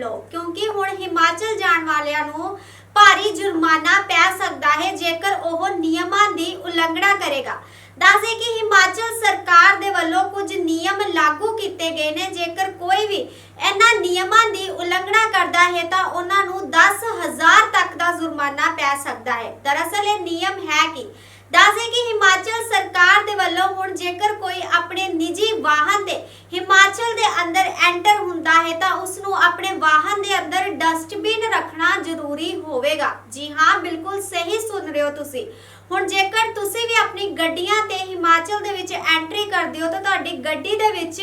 ਲਓ, ਕਿਉਂਕਿ ਹੁਣ ਹਿਮਾਚਲ ਜਾਣ ਵਾਲਿਆਂ ਨੂੰ ਭਾਰੀ ਜੁਰਮਾਨਾ ਪੈ ਸਕਦਾ ਹੈ ਜੇਕਰ ਉਹ ਨਿਯਮਾਂ ਦੀ ਉਲੰਘਣਾ ਕਰੇਗਾ। ਦੱਸੇ ਕਿ ਹਿਮਾਚਲ ਸਰਕਾਰ ਦੇ ਵੱਲੋਂ ਕੁਝ ਨਿਯਮ ਲਾਗੂ ਕੀਤੇ ਗਏ ਨੇ, ਜੇਕਰ ਕੋਈ ਵੀ ਇਹਨਾਂ ਨਿਯਮਾਂ ਦੀ ਉਲੰਘਣਾ ਕਰਦਾ ਹੈ ਤਾਂ ਉਹਨਾਂ ਨੂੰ 10000 ਤੱਕ ਦਾ ਜੁਰਮਾਨਾ ਪੈ ਸਕਦਾ ਹੈ। ਦਰਅਸਲ ਇਹ ਨਿਯਮ ਹੈ ਕਿ? ਦੱਸਦੇ ਕਿ ਹਿਮਾਚਲ ਸਰਕਾਰ ਦੇ ਵੱਲੋਂ ਹੁਣ ਜੇਕਰ ਕੋਈ ਆਪਣੇ ਨਿੱਜੀ ਵਾਹਨ ਤੇ ਹਿਮਾਚਲ ਦੇ ਅੰਦਰ ਐਂਟਰ ਹੁੰਦਾ ਹੈ ਤਾਂ ਉਸ ਨੂੰ ਆਪਣੇ ਵਾਹਨ ਦੇ ਅੰਦਰ ਡਸਟਬਿਨ ਰੱਖਣਾ ਜ਼ਰੂਰੀ ਹੋਵੇਗਾ। ਜੀ ਹਾਂ, ਬਿਲਕੁਲ ਸਹੀ ਸੁਣ ਰਹੇ ਹੋ ਤੁਸੀਂ। ਹੁਣ ਜੇਕਰ ਤੁਸੀਂ ਵੀ ਆਪਣੀ ਗੱਡੀਆਂ ਤੇ ਹਿਮਾਚਲ ਦੇ ਵਿੱਚ ਐਂਟਰੀ ਕਰਦੇ ਹੋ ਤਾਂ ਤੁਹਾਡੀ ਗੱਡੀ ਦੇ ਵਿੱਚ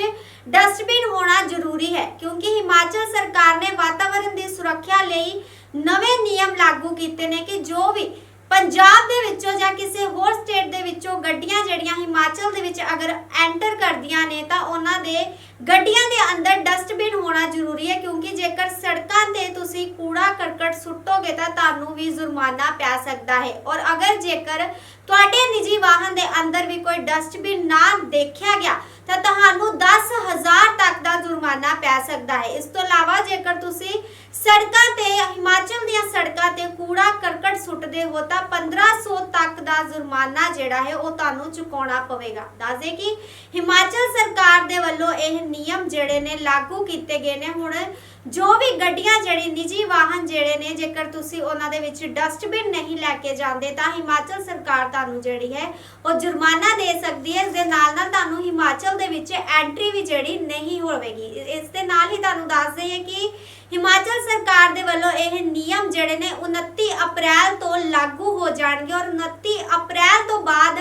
ਡਸਟਬਿਨ ਹੋਣਾ ਜ਼ਰੂਰੀ ਹੈ, ਕਿਉਂਕਿ ਹਿਮਾਚਲ ਸਰਕਾਰ ਨੇ ਵਾਤਾਵਰਣ ਦੀ ਸੁਰੱਖਿਆ ਲਈ ਨਵੇਂ ਨਿਯਮ ਲਾਗੂ ਕੀਤੇ ਨੇ ਕਿ ਜੋ ਵੀ ਪੰਜਾਬ ਦੇ ਵਿੱਚੋਂ ਜਾਂ ਕਿਸੇ ਹੋਰ ਸਟੇਟ ਦੇ ਵਿੱਚੋਂ ਗੱਡੀਆਂ ਜਿਹੜੀਆਂ ਹਿਮਾਚਲ ਦੇ ਵਿੱਚ ਅਗਰ ਐਂਟਰ ਕਰਦੀਆਂ ਨੇ ਤਾਂ ਉਹਨਾਂ ਦੇ ਗੱਡੀਆਂ ਦੇ ਅੰਦਰ ਡਸਟਬਿਨ ਹੋਣਾ ਜ਼ਰੂਰੀ ਹੈ ਕਿਉਂਕਿ ਜੇਕਰ ਸੜਕਾਂ ਤੇ ਤੁਸੀਂ ਕੂੜਾ ਕਰਕਟ ਸੁੱਟੋਗੇ ਤਾਂ ਤੁਹਾਨੂੰ ਵੀ ਜੁਰਮਾਨਾ ਪੈ ਸਕਦਾ ਹੈ। ਔਰ ਅਗਰ ਜੇਕਰ ਤੁਹਾਡੇ ਨਿੱਜੀ ਵਾਹਨ ਦੇ ਅੰਦਰ ਵੀ ਕੋਈ ਡਸਟਬਿਨ ਨਾ ਦੇਖਿਆ ਗਿਆ, ਤਾਂ ਤੁਹਾਨੂੰ 10000 ਤੱਕ ਦਾ ਜੁਰਮਾਨਾ ਪੈ ਸਕਦਾ ਹੈ। ਇਸ ਤੋਂ ਇਲਾਵਾ ਜੇਕਰ ਤੁਸੀਂ ਸੜਕਾਂ ਤੇ ਹਿਮਾਚਲ ਕਰਕਟ ਹੋ ਤਾਂ 1500 ਤੱਕ ਦਾ ਜੁਰਮਾਨਾ ਜਿਹੜਾ ਹੈ ਉਹ ਤੁਹਾਨੂੰ ਚੁਕਾਉਣਾ ਪਵੇਗਾ। ਦੱਸਦੇ ਕਿ ਹਿਮਾਚਲ ਸਰਕਾਰ ਦੇ ਵੱਲੋਂ ਇਹ ਨਿਯਮ ਜਿਹੜੇ ਨੇ ਲਾਗੂ ਕੀਤੇ ਗਏ ਨੇ। ਹੁਣ ਜੋ ਵੀ ਗੱਡੀਆਂ ਜਿਹੜੀ ਨਿੱਜੀ ਵਾਹਨ ਜਿਹੜੇ ਨੇ, ਜੇਕਰ ਤੁਸੀਂ ਉਹਨਾਂ ਦੇ ਵਿੱਚ ਡਸਟਬਿਨ ਨਹੀਂ ਲੈ ਕੇ ਜਾਂਦੇ, ਤਾਂ ਹਿਮਾਚਲ ਸਰਕਾਰ ਤੁਹਾਨੂੰ ਜਿਹੜੀ ਹੈ ਉਹ ਜੁਰਮਾਨਾ ਦੇ ਸਕਦੀ ਹੈ। ਇਸ ਦੇ ਨਾਲ ਨਾਲ ਤੁਹਾਨੂੰ ਹਿਮਾਚਲ ਦੇ ਵਿੱਚ ਐਂਟਰੀ ਵੀ ਜਿਹੜੀ ਨਹੀਂ ਹੋਵੇਗੀ। ਇਸ ਦੇ ਨਾਲ ਹੀ ਤੁਹਾਨੂੰ ਦੱਸ ਦਈਏ ਕਿ ਹਿਮਾਚਲ ਸਰਕਾਰ ਦੇ ਵੱਲੋਂ ਇਹ ਨਿਯਮ ਜਿਹੜੇ ਨੇ 29 ਅਪ੍ਰੈਲ ਤੋਂ ਲਾਗੂ ਹੋ ਜਾਣਗੇ ਔਰ 29 ਅਪ੍ਰੈਲ ਤੋਂ ਬਾਅਦ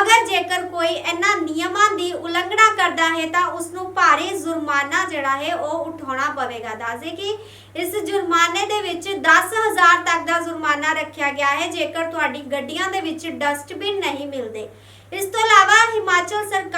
ਅਗਰ ਜੇਕਰ ਕੋਈ ਇਹਨਾਂ ਨਿਯਮਾਂ ਦੀ ਉਲੰਘਣਾ ਕਰਦਾ ਹੈ ਤਾਂ ਉਸ ਨੂੰ ਭਾਰੀ ਜੁਰਮਾਨਾ ਜਿਹੜਾ ਹੈ ਉਹ ਉਠਾਉਣਾ ਪਵੇਗਾ। ਦੱਸਦੇ ਕਿ ਇਸ ਜੁਰਮਾਨੇ ਦੇ ਵਿੱਚ 10000 ਤੱਕ ਦਾ ਜੁਰਮਾਨਾ ਰੱਖਿਆ ਗਿਆ ਹੈ, ਜੇਕਰ ਤੁਹਾਡੀ ਗੱਡੀਆਂ ਦੇ ਵਿੱਚ ਡਸਟਬਿਨ ਨਹੀਂ ਮਿਲਦੇ। ਇਸ ਤੋਂ ਇਲਾਵਾ ਹਿਮਾਚਲ ਸਰਕਾਰ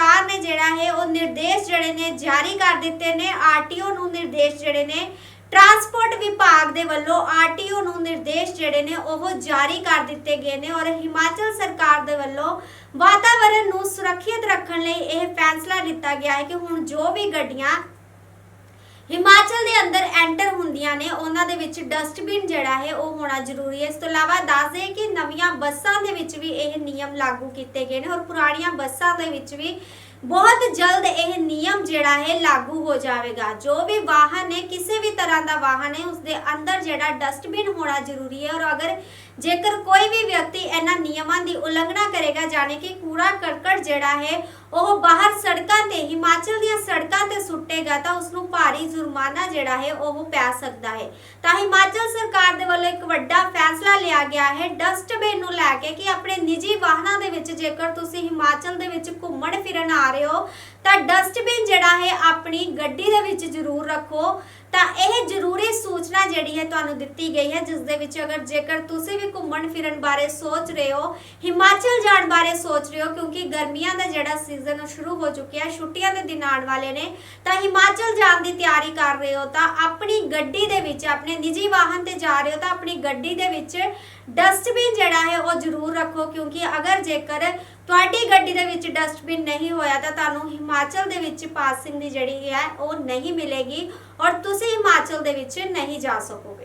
ਜਿਹੜਾ ਹੈ ਉਹ ਨਿਰਦੇਸ਼ ਜਿਹੜੇ ਨੇ ਜਾਰੀ ਕਰ ਦਿੱਤੇ ਨੇ। ਆਰਟੀਓ ਨੂੰ ਨਿਰਦੇਸ਼ ਜਿਹੜੇ ਨੇ, ਟਰਾਂਸਪੋਰਟ ਵਿਭਾਗ ਦੇ ਵੱਲੋਂ ਆਰਟੀਓ ਨੂੰ ਨਿਰਦੇਸ਼ ਜਿਹੜੇ ਨੇ, ਉਹ ਜਾਰੀ ਕਰ ਦਿੱਤੇ ਗਏ ਨੇ ਔਰ ਹਿਮਾਚਲ ਸਰਕਾਰ ਦੇ ਵੱਲੋਂ ਵਾਤਾਵਰਣ ਨੂੰ ਸੁਰੱਖਿਅਤ ਰੱਖਣ ਲਈ ਇਹ ਫੈਸਲਾ ਲਿੱਤਾ ਗਿਆ ਹੈ ਕਿ ਹੁਣ ਜੋ ਵੀ ਗੱਡੀਆਂ ਹਿਮਾਚਲ ਦੇ ਅੰਦਰ ਐਂਟਰ ਹੁੰਦੀਆਂ ਨੇ, ਉਹਨਾਂ ਦੇ ਵਿੱਚ ਡਸਟਬਿਨ ਜਿਹੜਾ ਹੈ, ਉਹ ਹੋਣਾ ਜ਼ਰੂਰੀ ਹੈ। ਇਸ ਤੋਂ ਇਲਾਵਾ ਦੱਸ ਦਈਏ ਕਿ ਨਵੀਆਂ ਬੱਸਾਂ ਦੇ ਵਿੱਚ ਵੀ ਇਹ ਨਿਯਮ ਲਾਗੂ ਕੀਤੇ ਗਏ ਨੇ ਔਰ ਪੁਰਾਣੀਆਂ ਬੱਸਾਂ ਦੇ ਵਿੱਚ ਵੀ ਬਹੁਤ ਜਲਦ ਇਹ ਨਿਯਮ ਜਿਹੜਾ ਹੈ ਲਾਗੂ ਹੋ ਜਾਵੇਗਾ। ਜੋ ਵੀ ਵਾਹਨ ਹੈ, ਕਿਸੇ ਵੀ ਤਰ੍ਹਾਂ ਦਾ ਵਾਹਨ ਹੈ ਉਸ ਦੇ ਅੰਦਰ ਜਿਹੜਾ ਡਸਟਬਿਨ ਹੋਣਾ ਜ਼ਰੂਰੀ ਹੈ ਔਰ ਅਗਰ ਜੇਕਰ ਕੋਈ ਵੀ ਵਿਅਕਤੀ ਇਹਨਾਂ ਨਿਯਮਾਂ ਦੀ ਉਲੰਘਣਾ ਕਰੇਗਾ, ਜਾਣੇ ਕਿ ਕੂੜਾ ਕਰਕਟ ਜਿਹੜਾ ਹੈ, ਉਹ ਬਾਹਰ ਸੜਕਾਂ ਤੇ, ਹਿਮਾਚਲ ਦੀਆਂ ਸੜਕਾਂ ਤੇ ਸੁੱਟੇਗਾ, ਤਾਂ ਉਸ ਨੂੰ ਭਾਰੀ ਜੁਰਮਾਨਾ ਜਿਹੜਾ ਹੈ, ਉਹ ਪੈ ਸਕਦਾ ਹੈ। ਤਾਂ ਹਿਮਾਚਲ ਸਰਕਾਰ ਦੇ ਵੱਲੋਂ ਇੱਕ ਵੱਡਾ ਫੈਸਲਾ ਲਿਆ ਗਿਆ ਹੈ। ਡਸਟਬਿਨ ਨੂੰ ਲੈ ਕੇ ਕਿ ਆਪਣੇ ਨਿੱਜੀ ਵਾਹਨਾਂ ਦੇ ਵਿੱਚ ਜੇਕਰ ਤੁਸੀਂ ਹਿਮਾਚਲ ਦੇ ਵਿੱਚ ਘੁੰਮਣ ਫਿਰਨ ਆ ਰਹੇ ਹੋ, ਤਾਂ ਡਸਟਬਿਨ ਜਿਹੜਾ ਹੈ ਆਪਣੀ ਗੱਡੀ ਦੇ ਵਿੱਚ ਜ਼ਰੂਰ ਰੱਖੋ। ਤਾਂ ਇਹ ਜ਼ਰੂਰੀ ਸੂਚਨਾ ਜਿਹੜੀ ਹੈ ਤੁਹਾਨੂੰ ਦਿੱਤੀ ਗਈ ਹੈ ਜਿਸ ਦੇ ਵਿੱਚ ਅਗਰ ਜੇਕਰ ਤੁਸੀਂ ਵੀ ਘੁੰਮਣ ਫਿਰਨ ਬਾਰੇ ਸੋਚ ਰਹੇ ਹੋ, ਹਿਮਾਚਲ ਜਾਣ ਬਾਰੇ ਸੋਚ ਰਹੇ ਹੋ, ਕਿਉਂਕਿ ਗਰਮੀਆਂ ਦਾ ਜਿਹੜਾ ਸੀਜ਼ਨ ਸ਼ੁਰੂ ਹੋ ਚੁੱਕਿਆ ਹੈ ਛੁੱਟੀਆਂ ਦੇ ਦਿਨ ਆਉਣ ਵਾਲੇ ਨੇ, ਤਾਂ ਹਿਮਾਚਲ ਜਾਣ ਦੀ ਤਿਆਰੀ ਕਰ ਰਹੇ ਹੋ, ਤਾਂ ਆਪਣੀ ਗੱਡੀ ਦੇ ਵਿੱਚ, ਆਪਣੇ ਨਿੱਜੀ ਵਾਹਨ ਤੇ ਜਾ ਰਹੇ ਹੋ, ਤਾਂ ਆਪਣੀ ਗੱਡੀ ਦੇ ਵਿੱਚ ਡਸਟਬਿਨ ਜਿਹੜਾ ਹੈ ਉਹ ਜ਼ਰੂਰ ਰੱਖੋ, ਕਿਉਂਕਿ ਅਗਰ ਜੇਕਰ ਤੁਹਾਡੀ ਗੱਡੀ ਦੇ ਵਿੱਚ ਡਸਟਬਿਨ ਨਹੀਂ ਹੋਇਆ ਤਾਂ ਤੁਹਾਨੂੰ ਹਿਮਾਚਲ ਦੇ ਵਿੱਚ ਪਾਸਿੰਗ ਦੀ ਜਿਹੜੀ ਹੈ ਉਹ ਨਹੀਂ ਮਿਲੇਗੀ ਔਰ ਤੁਸੀਂ ਹਿਮਾਚਲ ਦੇ ਵਿੱਚ ਨਹੀਂ ਜਾ ਸਕੋ।